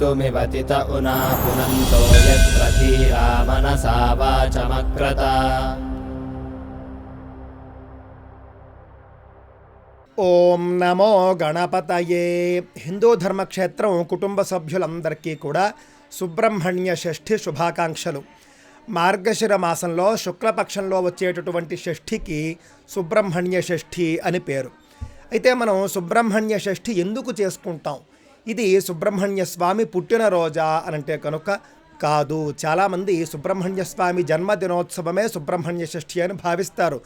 कर्तुमिवतित उना पुनन्तो यत्र धीरा मनसा वाचमक्रता ఓం నమో గణపతయే హిందూ ధర్మక్షేత్రం కుటుంబ సభ్యులందరికీ కూడా సుబ్రహ్మణ్య షష్ఠి శుభాకాంక్షలు మార్గశిర మాసంలో శుక్లపక్షంలో వచ్చేటటువంటి షష్ఠికి సుబ్రహ్మణ్య షష్ఠి అని పేరు అయితే మనం సుబ్రహ్మణ్య షష్ఠి ఎందుకు చేసుకుంటాం ఇది సుబ్రహ్మణ్య స్వామి పుట్టినరోజా అనంటే కనుక కాదు. చాలామంది సుబ్రహ్మణ్య స్వామి జన్మదినోత్సవమే సుబ్రహ్మణ్య షష్ఠి అని భావిస్తారు.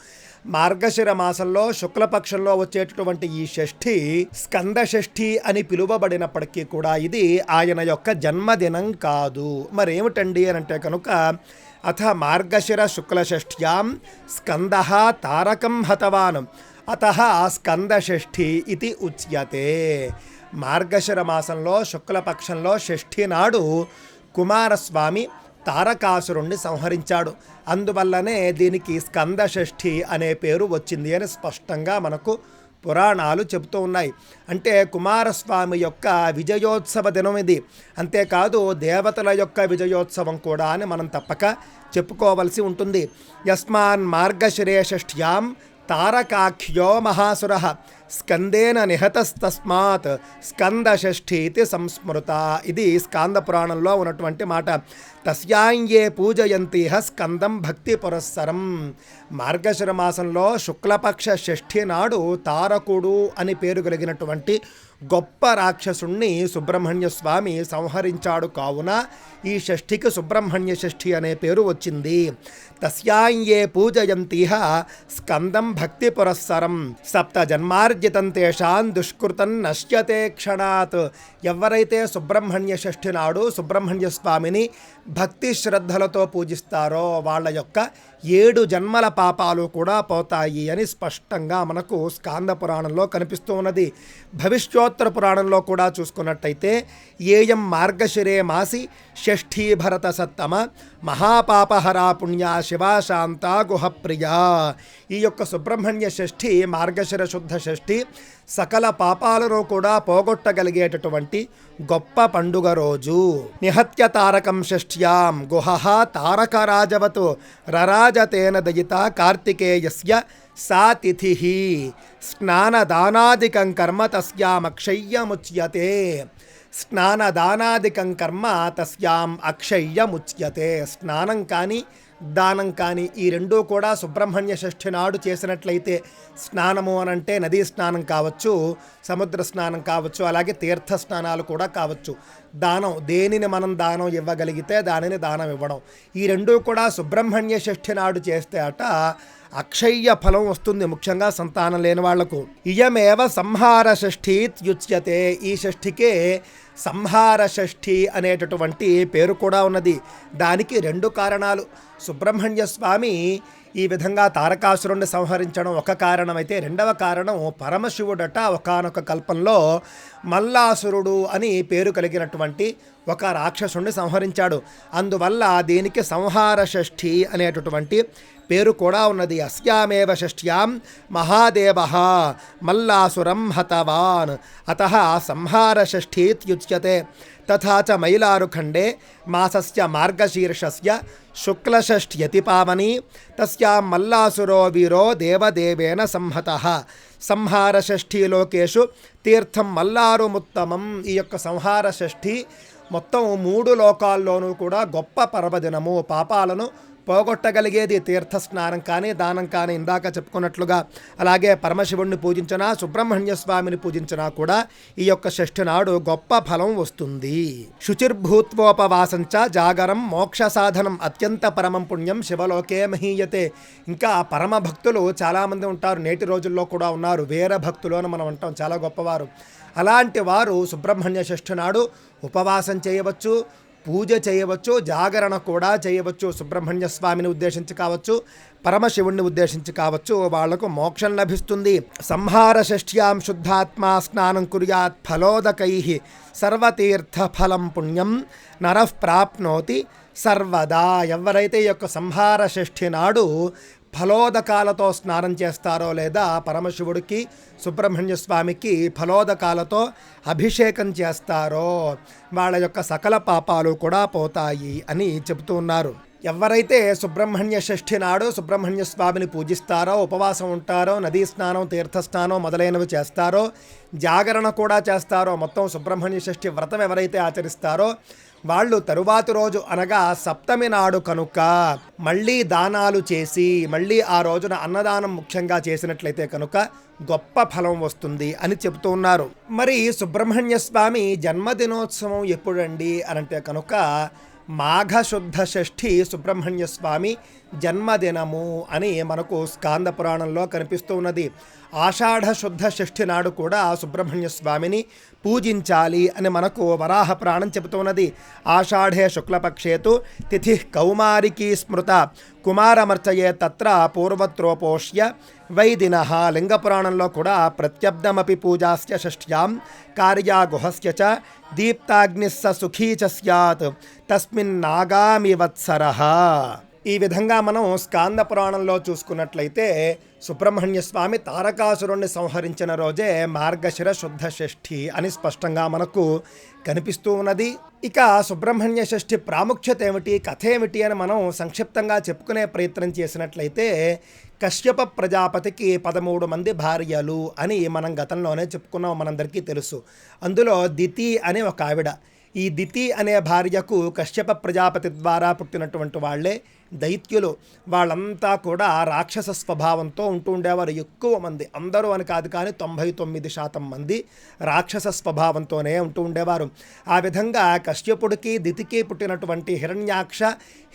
మార్గశిర మాసంలో శుక్లపక్షంలో వచ్చేటటువంటి ఈ షష్ఠి స్కంద షష్ఠి అని పిలువబడినప్పటికీ కూడా ఇది ఆయన యొక్క జన్మదినం కాదు. మరేమిటండి అని అంటే కనుక అథ మార్గశిర శుక్లషష్ఠ్యాం స్కంద తారకం హతవాన్. అత స్కందషష్ఠి ఇది ఉచ్యతే. మార్గశిర మాసంలో శుక్లపక్షంలో షష్ఠి నాడు కుమారస్వామి తారకాసురుణ్ణి సంహరించాడు. అందువల్లనే దీనికి స్కంద షష్ఠి అనే పేరు వచ్చింది అని స్పష్టంగా మనకు పురాణాలు చెబుతూ ఉన్నాయి. అంటే కుమారస్వామి యొక్క విజయోత్సవ దినం ఇది. అంతేకాదు దేవతల యొక్క విజయోత్సవం కూడా అని మనం తప్పక చెప్పుకోవలసి ఉంటుంది. యస్మాన్ మార్గశిరే షష్ఠ్యాం తారకాఖ్యో మహాసుర స్కందేన నిహతస్తస్మాత్ స్కందషష్ఠి ఇది సంస్మృత ఇది స్కాంద పురాణంలో ఉన్నటువంటి మాట. తస్యాంగే పూజయంతి స్కందం భక్తి పురస్సరం. మార్గశిర మాసంలో శుక్లపక్ష షష్ఠి నాడు తారకుడు అని పేరు కలిగినటువంటి గొప్ప రాక్షసుణ్ణి సుబ్రహ్మణ్య స్వామి సంహరించాడు కావున ఈ షష్ఠికి సుబ్రహ్మణ్య షష్ఠి అనే పేరు వచ్చింది. తస్యాంగే పూజయంతిహ స్కందం భక్తి పురస్సరం సప్త జన్మార్జితం తేషాన్ దుష్కృతం నశ్యతే క్షణాత్. ఎవరైతే సుబ్రహ్మణ్య షష్ఠి నాడు సుబ్రహ్మణ్య స్వామిని భక్తి శ్రద్ధలతో పూజిస్తారో వాళ్ళ యొక్క ఏడు జన్మల పాపాలు కూడా పోతాయి అని స్పష్టంగా మనకు స్కాంద పురాణంలో కనిపిస్తూ ఉన్నది. భవిష్యోత్తర పురాణంలో కూడా చూసుకున్నట్టయితే ఏయం మార్గశిరే మాసి షష్ఠీ భరత సత్తమ మహాపాపహరా పుణ్య శివాశాంత గుహప్రియ. ఈ యొక్క సుబ్రహ్మణ్య షష్ఠి మార్గశిర శుద్ధ షష్ఠి సకల పాపాలను కూడా పోగొట్టగలిగేటటువంటి గొప్ప పండుగ రోజు. నిహత్య తారకం షష్ఠ్యాం గుహ తారక రాజవతు రరాజతేన దయిత కార్తికేయస్య సా తిథి స్నానదానాదికం కర్మ తస్యామక్షయ్యముచ్యతే స్నానదానాదికం కర్మ తస్యాం అక్షయ్యముచ్యతే. స్నానం కానీ దానం కానీ ఈ రెండూ కూడా సుబ్రహ్మణ్య షష్ఠి నాడు చేసినట్లయితే స్నానము అనంటే నదీ స్నానం కావచ్చు సముద్ర స్నానం కావచ్చు అలాగే తీర్థ స్నానాలు కూడా కావచ్చు. దానం దేనిని మనం దానం ఇవ్వగలిగితే దానిని దానం ఇవ్వడం. ఈ రెండూ కూడా సుబ్రహ్మణ్య షష్ఠి నాడు చేస్తే అట అక్షయ్య ఫలం వస్తుంది ముఖ్యంగా సంతానం లేని వాళ్ళకు. ఇయమేవ సంహార షష్ఠీత్యుచ్యతే ఈ షష్ఠికే సంహార షష్ఠి అనేటటువంటి పేరు కూడా ఉన్నది. దానికి రెండు కారణాలు. సుబ్రహ్మణ్య స్వామి ఈ విధంగా తారకాసురుణ్ణి సంహరించడం ఒక కారణమైతే రెండవ కారణం పరమశివుడట ఒకనొక కల్పంలో మల్లాసురుడు అని పేరు కలిగినటువంటి ఒక రాక్షసుణ్ణి సంహరించాడు. అందువల్ల దీనికి సంహార షష్ఠి అనేటటువంటి పేరు కూడా ఉన్నది. అస్యామేవ షష్ఠ్యాం మహాదేవ మల్లాసురం హతవాన్. అత సంహార షష్ఠీత్యుచ్యతే తథా చ మైలారుఖండే మాసస్య మార్గశీర్షస్య శుక్లషష్ఠ్యతి పావని. తస్యాం మల్లాసురో వీరో దేవదేవేన సంహత. సంహార షష్ఠీలోకేషు తీర్థం మల్లారుముత్తమం ఈ యొక్క సంహార షష్ఠి మొత్తం మూడు లోకాల్లోనూ కూడా గొప్ప పర్వదినము. పాపాలను పోగొట్టగలిగేది తీర్థ స్నానం కానీ దానం కానీ ఇందాక చెప్పుకున్నట్లుగా. అలాగే పరమశివుణ్ణి పూజించినా సుబ్రహ్మణ్య స్వామిని పూజించినా కూడా ఈ యొక్క షష్ఠి నాడు గొప్ప ఫలం వస్తుంది. శుచిర్భూత్వోపవాసంచ జాగరం మోక్ష సాధనం అత్యంత పరమం పుణ్యం శివలోకే మహీయతే. ఇంకా పరమ భక్తులు చాలామంది ఉంటారు నేటి రోజుల్లో కూడా ఉన్నారు. వీర భక్తులు అని మనం అంటాం చాలా గొప్పవారు. అలాంటి వారు సుబ్రహ్మణ్య షష్ఠి నాడు ఉపవాసం చేయవచ్చు. పూజ చేయవచ్చు జాగరణ కూడా చేయవచ్చు సుబ్రహ్మణ్య స్వామిని ఉద్దేశించి కావచ్చు పరమశివుణ్ణి ఉద్దేశించి కావచ్చు వాళ్ళకు మోక్షం లభిస్తుంది. సంహార షష్ట్యాం శుద్ధాత్మా స్నానం కుర్యాత్ ఫలోదకై సర్వతీర్థ ఫలం పుణ్యం నరః ప్రాప్నోతి సర్వదా. ఎవరైతే ఈ యొక్క సంహార షష్ఠి నాడు ఫలోదకాలతో స్నానం చేస్తారో లేదా పరమశివుడికి సుబ్రహ్మణ్య స్వామికి ఫలోదకాలతో అభిషేకం చేస్తారో వాళ్ళ యొక్క సకల పాపాలు కూడా పోతాయి అని చెబుతూ ఉన్నారు. ఎవరైతే సుబ్రహ్మణ్య షష్ఠి నాడు సుబ్రహ్మణ్య స్వామిని పూజిస్తారో ఉపవాసం ఉంటారో నదీ స్నానం తీర్థస్నానం మొదలైనవి చేస్తారో జాగరణ కూడా చేస్తారో మొత్తం సుబ్రహ్మణ్య షష్ఠి వ్రతం ఎవరైతే ఆచరిస్తారో వాళ్ళు తరువాతి రోజు అనగా సప్తమి నాడు కనుక మళ్ళీ దానాలు చేసి మళ్ళీ ఆ రోజున అన్నదానం ముఖ్యంగా చేసినట్లయితే కనుక గొప్ప ఫలం వస్తుంది అని చెబుతూ ఉన్నారు. మరి సుబ్రహ్మణ్య స్వామి జన్మదినోత్సవం ఎప్పుడండి అనంటే కనుక మాఘశుద్ధ షష్ఠి సుబ్రహ్మణ్య స్వామి జన్మదినము అని మనకు స్కాంద పురాణంలో కనిపిస్తూ ఉన్నది. ఆషాఢ శుద్ధ షష్ఠి నాడు కూడా ఆ సుబ్రహ్మణ్య స్వామిని పూజించాలి అని మనకు వరాహ ప్రాణం చెబుతున్నది. ఆషాఢే శుక్లపక్షేతు తిథి కౌమారికి స్మృత. కుమారమర్చయే తత్ర పూర్వత్రోపోష్య. వైదిన లింగపురాణంలో కూడా ప్రత్యబ్దమపి పూజాస్య షష్ఠ్యాం కార్యా గుహస్య చ దీప్తాగ్నిస్స సుఖీ చ స్యాత్. తస్మిన్నాగామివత్సర ఈ విధంగా మనం స్కాంద పురాణంలో చూసుకున్నట్లయితే సుబ్రహ్మణ్య స్వామి తారకాసురుణ్ణి సంహరించిన రోజే మార్గశిర శుద్ధ షష్ఠి అని స్పష్టంగా మనకు కనిపిస్తూ ఉన్నది. ఇక సుబ్రహ్మణ్య షష్ఠి ప్రాముఖ్యత ఏమిటి కథ ఏమిటి అని మనం సంక్షిప్తంగా చెప్పుకునే ప్రయత్నం చేసినట్లయితే కశ్యప ప్రజాపతికి పదమూడు మంది భార్యలు అని మనం గతంలోనే చెప్పుకున్నాం మనందరికీ తెలుసు. అందులో దితి అనే ఒక ఆవిడ. ఈ దితి అనే భార్యకు కశ్యప ప్రజాపతి ద్వారా పుట్టినటువంటి వాళ్ళే దైత్యులు వాళ్ళంతా కూడా రాక్షస స్వభావంతో ఉంటూ ఉండేవారు ఎక్కువ మంది. అందరూ అని కాదు కానీ తొంభై తొమ్మిది శాతం మంది రాక్షస స్వభావంతోనే ఉంటూ ఉండేవారు. ఆ విధంగా కశ్యపుడికి దితికి పుట్టినటువంటి హిరణ్యాక్ష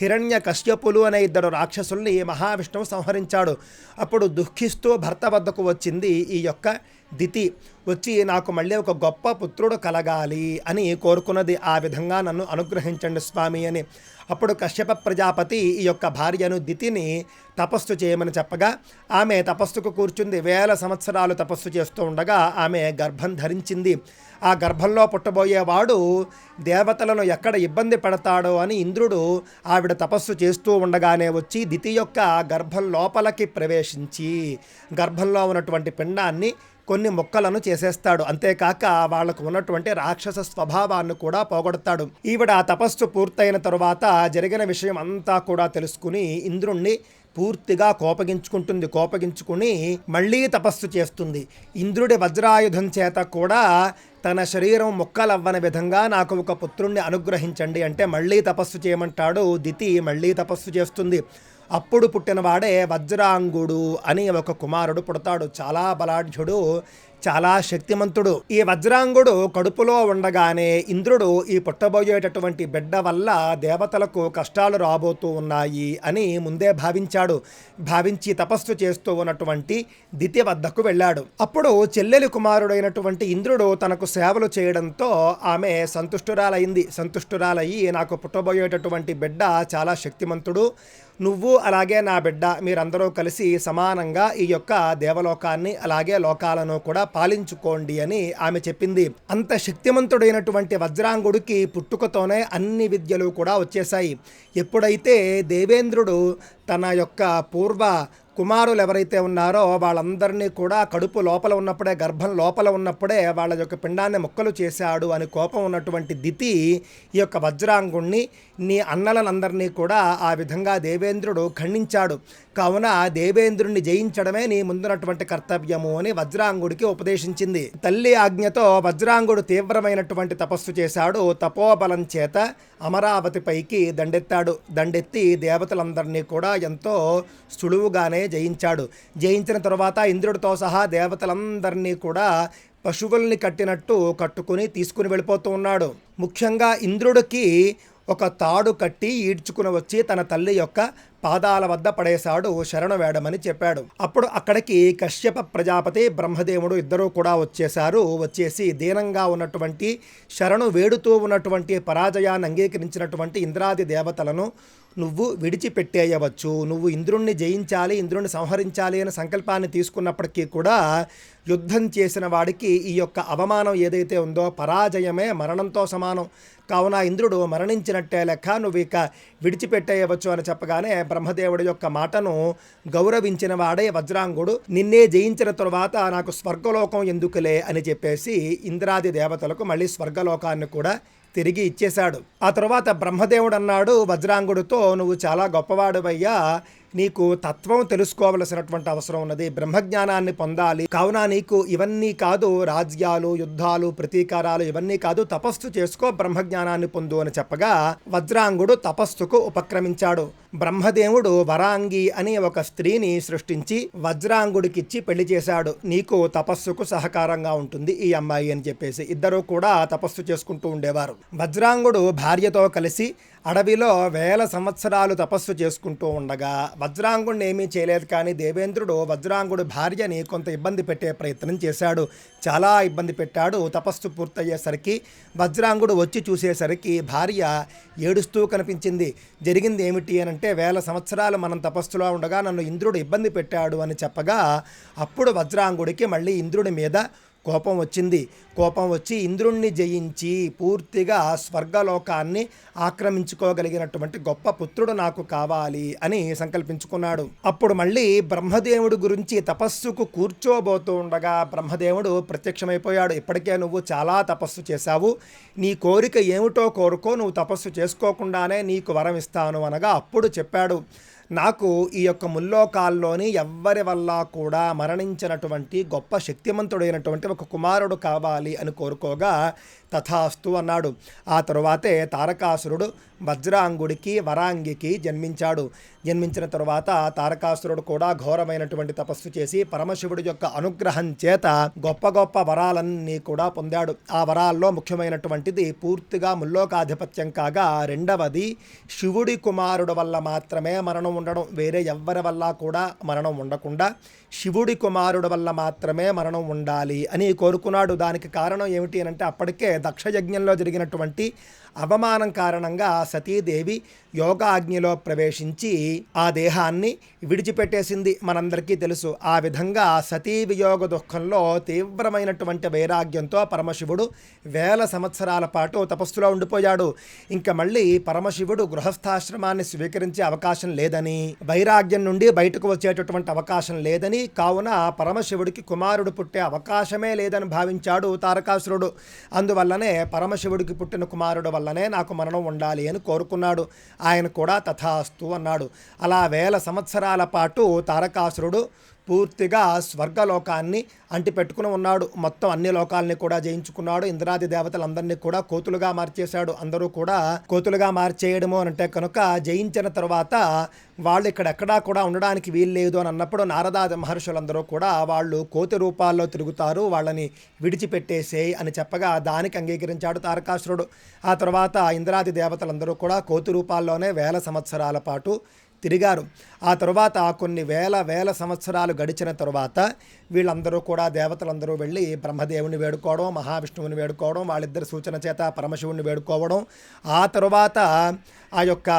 హిరణ్య కశ్యపులు అనే ఇద్దరు రాక్షసుల్ని మహావిష్ణువు సంహరించాడు. అప్పుడు దుఃఖిస్తూ భర్త వద్దకు వచ్చింది ఈ యొక్క దితి వచ్చి నాకు మళ్ళీ ఒక గొప్ప పుత్రుడు కలగాలి అని కోరుకున్నది ఆ విధంగా నన్ను అనుగ్రహించండి స్వామి అని. అప్పుడు కశ్యప ప్రజాపతి ఈ యొక్క భార్యను దితిని తపస్సు చేయమని చెప్పగా ఆమె తపస్సుకు కూర్చుంది వేల సంవత్సరాలు తపస్సు చేస్తూ ఉండగా ఆమె గర్భం ధరించింది. ఆ గర్భంలో పుట్టబోయేవాడు దేవతలను ఎక్కడ ఇబ్బంది పెడతాడో అని ఇంద్రుడు ఆవిడ తపస్సు చేస్తూ ఉండగానే వచ్చి దితి యొక్క గర్భం లోపలికి ప్రవేశించి గర్భంలో ఉన్నటువంటి పిండాన్ని కొన్ని మొక్కలను చేసేస్తాడు. అంతేకాక వాళ్ళకు ఉన్నటువంటి రాక్షస స్వభావాన్ని కూడా పోగొడతాడు. ఈవిడ ఆ తపస్సు పూర్తయిన తరువాత జరిగిన విషయం అంతా కూడా తెలుసుకుని ఇంద్రుణ్ణి పూర్తిగా కోపగించుకుంటుంది. కోపగించుకుని మళ్ళీ తపస్సు చేస్తుంది. ఇంద్రుడి వజ్రాయుధం చేత కూడా తన శరీరం మొక్కలవ్వని విధంగా నాకు ఒక పుత్రుణ్ణి అనుగ్రహించండి అంటే మళ్ళీ తపస్సు చేయమంటాడు. దితి మళ్ళీ తపస్సు చేస్తుంది. అప్పుడు పుట్టినవాడే వజ్రాంగుడు అని ఒక కుమారుడు పుడతాడు. చాలా బలాఢ్యుడు. చాలా శక్తిమంతుడు. ఈ వజ్రాంగుడు కడుపులో ఉండగానే ఇంద్రుడు ఈ పుట్టబోయేటటువంటి బిడ్డ వల్ల దేవతలకు కష్టాలు రాబోతూ ఉన్నాయి అని ముందే భావించాడు. భావించి తపస్సు చేస్తూ ఉన్నటువంటి దితి వద్దకు వెళ్ళాడు. అప్పుడు చెల్లెలి కుమారుడైనటువంటి ఇంద్రుడు తనకు సేవలు చేయడంతో ఆమె సంతుష్టురాలైంది. సంతుష్టురాలయ్యి నాకు పుట్టబోయేటటువంటి బిడ్డ చాలా శక్తిమంతుడు. నువ్వు అలాగే నా బిడ్డ. మీరందరూ కలిసి సమానంగా ఈ యొక్క దేవలోకాన్ని అలాగే లోకాలను కూడా పాలించుకోండి అని ఆమె చెప్పింది. అంత శక్తిమంతుడైనటువంటి వజ్రాంగుడికి పుట్టుకతోనే అన్ని విద్యలు కూడా వచ్చేసాయి ఎప్పుడైతే దేవేంద్రుడు తన యొక్క పూర్వ కుమారులు ఎవరైతే ఉన్నారో వాళ్ళందరినీ కూడా కడుపు లోపల ఉన్నప్పుడే గర్భం లోపల ఉన్నప్పుడే వాళ్ళ యొక్క పిండాన్ని ముక్కలు చేశాడు అని కోపం ఉన్నటువంటి దితి ఈ యొక్క వజ్రాంగుణ్ణి నీ అన్నలనందరినీ కూడా ఆ విధంగా దేవేంద్రుడు ఖండించాడు. కావున దేవేంద్రుణ్ణి జయించడమే నీ ముందున్నటువంటి కర్తవ్యము అని వజ్రాంగుడికి ఉపదేశించింది. తల్లి ఆజ్ఞతో వజ్రాంగుడు తీవ్రమైనటువంటి తపస్సు చేశాడు. తపోబలం చేత అమరావతి పైకి దండెత్తాడు. దండెత్తి దేవతలందరినీ కూడా ఎంతో సులువుగానే జయించాడు. జయించిన తరువాత ఇంద్రుడితో సహా దేవతలందరినీ కూడా పశువుల్ని కట్టినట్టు కట్టుకుని తీసుకుని వెళ్ళిపోతూ ఉన్నాడు. ముఖ్యంగా ఇంద్రుడికి ఒక తాడు కట్టి ఈడ్చుకుని వచ్చి తన తల్లి యొక్క పాదాల వద్ద పడేశాడు శరణు వేడమని చెప్పాడు. అప్పుడు అక్కడికి కశ్యప ప్రజాపతి బ్రహ్మదేవుడు ఇద్దరూ కూడా వచ్చేశారు. వచ్చేసి దీనంగా ఉన్నటువంటి శరణు వేడుతూ ఉన్నటువంటి పరాజయాన్ని అంగీకరించినటువంటి ఇంద్రాది దేవతలను నువ్వు విడిచిపెట్టేయవచ్చు. నువ్వు ఇంద్రుణ్ణి జయించాలి ఇంద్రుణ్ణి సంహరించాలి అనే సంకల్పాన్ని తీసుకున్నప్పటికీ కూడా యుద్ధం చేసిన వాడికి ఈ యొక్క అవమానం ఏదైతే ఉందో పరాజయమే మరణంతో సమానం. కావున ఇంద్రుడు మరణించినట్టే లెక్క నువ్వు ఇక విడిచిపెట్టేయవచ్చు అని చెప్పగానే బ్రహ్మదేవుడి యొక్క మాటను గౌరవించిన వాడే వజ్రాంగుడు. నిన్నే జయించిన తరువాత నాకు స్వర్గలోకం ఎందుకులే అని చెప్పేసి ఇంద్రాది దేవతలకు మళ్ళీ స్వర్గలోకాన్ని కూడా తిరిగి ఇచ్చేశాడు. ఆ తర్వాత బ్రహ్మదేవుడు అన్నాడు వజ్రాంగుడితో నువ్వు చాలా గొప్పవాడువయ్యా. నీకు తత్వం తెలుసుకోవలసినటువంటి అవసరం ఉన్నది. బ్రహ్మజ్ఞానాన్ని పొందాలి. కావున నీకు ఇవన్నీ కాదు రాజ్యాలు యుద్ధాలు ప్రతీకారాలు ఇవన్నీ కాదు. తపస్సు చేసుకో బ్రహ్మజ్ఞానాన్ని పొందు అని చెప్పగా వజ్రాంగుడు తపస్సుకు ఉపక్రమించాడు. బ్రహ్మదేవుడు వరాంగి అని ఒక స్త్రీని సృష్టించి వజ్రాంగుడికిచ్చి పెళ్ళి చేశాడు. నీకు తపస్సుకు సహకారంగా ఉంటుంది ఈ అమ్మాయి అని చెప్పేసి. ఇద్దరు కూడా తపస్సు చేసుకుంటూ ఉండేవారు. వజ్రాంగుడు భార్యతో కలిసి అడవిలో వేల సంవత్సరాలు తపస్సు చేసుకుంటూ ఉండగా వజ్రాంగుడిని ఏమీ చేయలేదు కానీ దేవేంద్రుడు వజ్రాంగుడు భార్యని కొంత ఇబ్బంది పెట్టే ప్రయత్నం చేశాడు. చాలా ఇబ్బంది పెట్టాడు. తపస్సు పూర్తయ్యేసరికి వజ్రాంగుడు వచ్చి చూసేసరికి భార్య ఏడుస్తూ కనిపించింది. జరిగింది ఏమిటి అని అంటే వేల సంవత్సరాలు మనం తపస్సులో ఉండగా నన్ను ఇంద్రుడు ఇబ్బంది పెట్టాడు అని చెప్పగా అప్పుడు వజ్రాంగుడికి మళ్ళీ ఇంద్రుడి మీద కోపం వచ్చింది. కోపం వచ్చి ఇంద్రుణ్ణి జయించి పూర్తిగా స్వర్గలోకాన్ని ఆక్రమించుకోగలిగినటువంటి గొప్ప పుత్రుడు నాకు కావాలి అని సంకల్పించుకున్నాడు. అప్పుడు మళ్ళీ బ్రహ్మదేవుడు గురించి తపస్సుకు కూర్చోబోతూ ఉండగా బ్రహ్మదేవుడు ప్రత్యక్షమైపోయాడు. ఇప్పటికే నువ్వు చాలా తపస్సు చేశావు. నీ కోరిక ఏమిటో కోరుకో. నువ్వు తపస్సు చేసుకోకుండానే నీకు వరం ఇస్తాను అనగా అప్పుడు చెప్పాడు. నాకు ఈ యొక్క ముల్లోకాల్లోని ఎవ్వరి వల్ల కూడా మరణించినటువంటి గొప్ప శక్తిమంతుడైనటువంటి ఒక కుమారుడు కావాలి అని కోరుకోగా తథాస్తు అన్నాడు. ఆ తరువాతే తారకాసురుడు వజ్రాంగుడికి వరాంగికి జన్మించాడు. జన్మించిన తరువాత తారకాసురుడు కూడా ఘోరమైనటువంటి తపస్సు చేసి పరమశివుడి యొక్క అనుగ్రహం చేత గొప్ప గొప్ప వరాలన్నీ కూడా పొందాడు. ఆ వరాల్లో ముఖ్యమైనటువంటిది పూర్తిగా ముల్లోకాధిపత్యం కాగా రెండవది శివుడి కుమారుడు వల్ల మాత్రమే మరణం ఉండడం. వేరే ఎవ్వరి వల్ల కూడా మరణం ఉండకుండా శివుడి కుమారుడు వల్ల మాత్రమే మరణం ఉండాలి అని కోరుకున్నాడు. దానికి కారణం ఏమిటి అని అంటే అప్పటికే దక్షయజ్ఞంలో జరిగినటువంటి అవమానం కారణంగా సతీదేవి యోగాగ్నిలో ప్రవేశించి ఆ దేహాన్ని విడిచిపెట్టేసింది. మనందరికీ తెలుసు ఆ విధంగా సతీ వియోగ దుఃఖంలో తీవ్రమైనటువంటి వైరాగ్యంతో పరమశివుడు వేల సంవత్సరాల పాటు తపస్సులో ఉండిపోయాడు. ఇంకా మళ్ళీ పరమశివుడు గృహస్థాశ్రమాన్ని స్వీకరించే అవకాశం లేదని వైరాగ్యం నుండి బయటకు వచ్చేటటువంటి అవకాశం లేదని కావున పరమశివుడికి కుమారుడు పుట్టే అవకాశమే లేదని భావించాడు తారకాసురుడు. అందువల్లనే పరమశివుడికి పుట్టిన కుమారుడు వల్లనే నాకు మరణం ఉండాలి అని కోరుకున్నాడు. ఆయన కూడా తథాస్తు అన్నాడు. అలా వేల సంవత్సరాల పాటు తారకాసురుడు పూర్తిగా స్వర్గలోకాన్ని అంటిపెట్టుకుని ఉన్నాడు. మొత్తం అన్ని లోకాలని కూడా జయించుకున్నాడు. ఇంద్రాది దేవతలందరినీ కూడా కోతులుగా మార్చేశాడు. అందరూ కూడా కోతులుగా మార్చేయడము అని అంటే కనుక జయించిన తర్వాత వాళ్ళు ఇక్కడ ఎక్కడా కూడా ఉండడానికి వీలు లేదు అని అన్నప్పుడు నారదాది మహర్షులందరూ కూడా వాళ్ళు కోతి రూపాల్లో తిరుగుతారు. వాళ్ళని విడిచిపెట్టేసే అని చెప్పగా దానికి అంగీకరించాడు తారకాసురుడు. ఆ తర్వాత ఇంద్రాది దేవతలందరూ కూడా కోతి రూపాల్లోనే వేల సంవత్సరాల పాటు తిరిగారు. ఆ తరువాత కొన్ని వేల వేల సంవత్సరాలు గడిచిన తరువాత వీళ్ళందరూ కూడా దేవతలందరూ వెళ్ళి బ్రహ్మదేవుని వేడుకోవడం మహావిష్ణువుని వేడుకోవడం వాళ్ళిద్దరి సూచన చేత పరమశివుని వేడుకోవడం. ఆ తరువాత ఆ యొక్క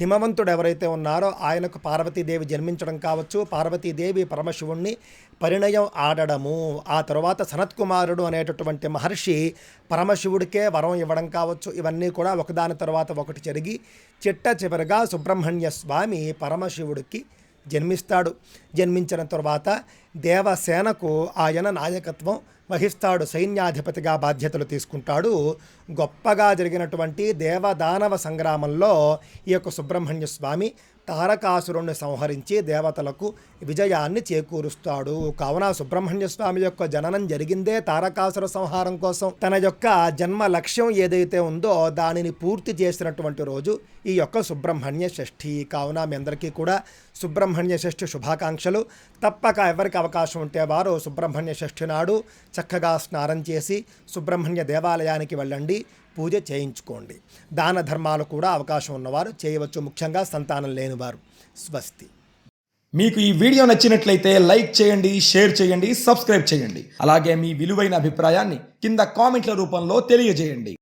హిమవంతుడు ఎవరైతే ఉన్నారో ఆయనకు పార్వతీదేవి జన్మించడం కావచ్చు. పార్వతీదేవి పరమశివుణ్ణి పరిణయం ఆడడము ఆ తరువాత సనత్కుమారుడు అనేటటువంటి మహర్షి పరమశివుడికే వరం ఇవ్వడం కావచ్చు. ఇవన్నీ కూడా ఒకదాని తర్వాత ఒకటి జరిగి చిట్ట చివరిగా సుబ్రహ్మణ్య స్వామి పరమశివుడికి జన్మిస్తాడు. జన్మించిన తర్వాత దేవసేనకు ఆయన నాయకత్వం వహిస్తాడు. సైన్యాధిపతిగా బాధ్యతలు తీసుకుంటాడు. గొప్పగా జరిగినటువంటి దేవదానవ సంగ్రామంలో ఈ యొక్క సుబ్రహ్మణ్య స్వామి తారకాసురుణ్ణి సంహరించి దేవతలకు విజయాన్ని చేకూరుస్తాడు. కావున సుబ్రహ్మణ్య స్వామి యొక్క జననం జరిగిందే తారకాసుర సంహారం కోసం. తన యొక్క జన్మ లక్ష్యం ఏదైతే ఉందో దానిని పూర్తి చేసినటువంటి రోజు ఈ యొక్క సుబ్రహ్మణ్య షష్ఠి. కావున మీ అందరికీ కూడా సుబ్రహ్మణ్య షష్ఠి శుభాకాంక్షలు. తప్పక ఎవరికి అవకాశం ఉంటే వారు సుబ్రహ్మణ్య షష్ఠి నాడు చక్కగా స్నానం చేసి సుబ్రహ్మణ్య దేవాలయానికి వెళ్ళండి. పూజ చేయించుకోండి. దాన ధర్మాలు కూడా అవకాశం ఉన్నవారు చేయవచ్చు. ముఖ్యంగా సంతానం లేనివారు. స్వస్తి. మీకు ఈ వీడియో నచ్చినట్లయితే లైక్ చేయండి షేర్ చేయండి సబ్స్క్రైబ్ చేయండి. అలాగే మీ విలువైన అభిప్రాయాన్ని కింద కామెంట్ల రూపంలో తెలియజేయండి.